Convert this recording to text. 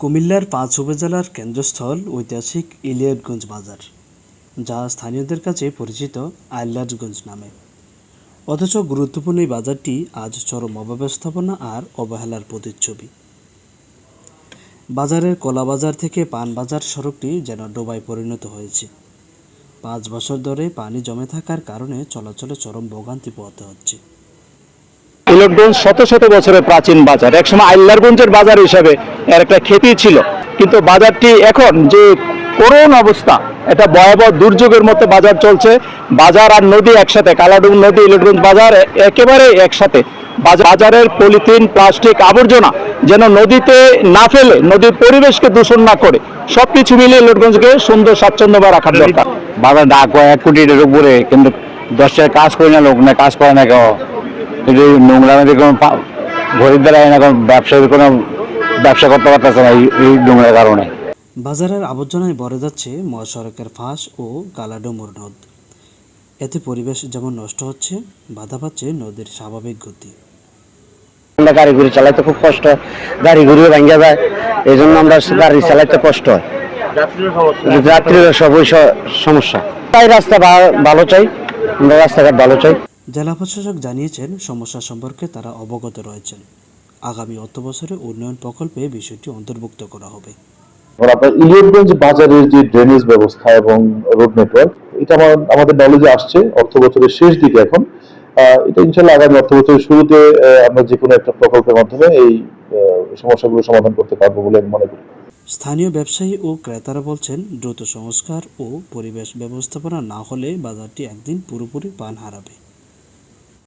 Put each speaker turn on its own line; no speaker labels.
কুমিল্লার পাঁচ উপজেলার কেন্দ্রস্থল ঐতিহাসিক ইলিয়টগঞ্জ বাজার, যা স্থানীয়দের কাছে পরিচিত আইলাটগঞ্জ নামে। অথচ গুরুত্বপূর্ণ এই বাজারটি আজ চরম অব্যবস্থাপনা আর অবহেলার প্রতিচ্ছবি। বাজারের কলাবাজার থেকে পানবাজার সড়কটি যেন ডোবায় পরিণত হয়েছে। পাঁচ বছর ধরে পানি জমে থাকার কারণে চলাচলে চরম ভোগান্তি পোহাতে হচ্ছে।
ইলটগঞ্জ শত শত বছরের প্রাচীন বাজার। একসময় আইলারগঞ্জের বাজার হিসাবে এর একটা খ্যাতি ছিল। কিন্তু বাজারটি এখন যে করুণ অবস্থা, এটা ভয়াবহ দুর্যোগের মতো বাজার চলছে। বাজার আর নদী একসাথে কালাডুম নদী ইলটগঞ্জ বাজার একেবারে একসাথে। বাজা- বাজারের পলিথিন, প্লাস্টিক, আবর্জনা যেন নদীতে না ফেলে, নদীর পরিবেশকে দূষণ না করে, সবকিছু মিলিয়ে ইলটগঞ্জকে সুন্দর স্বাচ্ছন্দ্যময় রাখার দরকার।
বাজার ডাক এক কোটি টাকার উপরে, কিন্তু দশ টাকা কাজ করে না, লোক না, কাজ করে না কেউ। কিন্তু এই নোংরা মধ্যে কোনো গরিব দ্বারা না কোনো ব্যবসায়ীর কোনো ব্যবসা করতে পারতেছে না এই- নোংরার কারণে।
বাজারের আবর্জনায় ভরে যাচ্ছে মহাসড়কের ফাঁস ও কালাডোমর নদ। এতে পরিবেশ যেমন নষ্ট হচ্ছে বাধা পাচ্ছে নদীর স্বাভাবিক গতি।
আমরা গাড়ি ঘুরে চালাইতে খুব কষ্ট হয় গাড়ি ঘুরে ভেঙে যায় এই জন্য আমরা গাড়ি চালাইতে কষ্ট। হয় রাত্রির সবই সমস্যা তাই রাস্তা ভালো চাই আমরা রাস্তাঘাট ভালো চাই।
জেলা প্রশাসক জানিয়েছেন সমস্যা সম্পর্কে তারা অবগত রয়েছেন। আগামী অর্থ বছরে উন্নয়ন প্রকল্পে বিষয়টি অন্তর্ভুক্ত করা হবে।
আপনার ইলিয়টগঞ্জ বাজারের যে ড্রেনেজ ব্যবস্থা এবং রোড নেটওয়ার্ক এটা আমার আমাদের নলেজে আসছে অর্থ বছরের শেষ দিকে এখন। এটা ইনশাল্লাহ আগামী অর্থ বছরের শুরুতে আমরা যে কোনো একটা প্রকল্পের মাধ্যমে এই সমস্যাগুলো সমাধান করতে পারব বলে আমি মনে করি।
স্থানীয় ব্যবসায়ী ও ক্রেতারা বলছেন দ্রুত সংস্কার ও পরিবেশ ব্যবস্থাপনা না হলে বাজারটি একদিন পুরোপুরি পান হারাবে।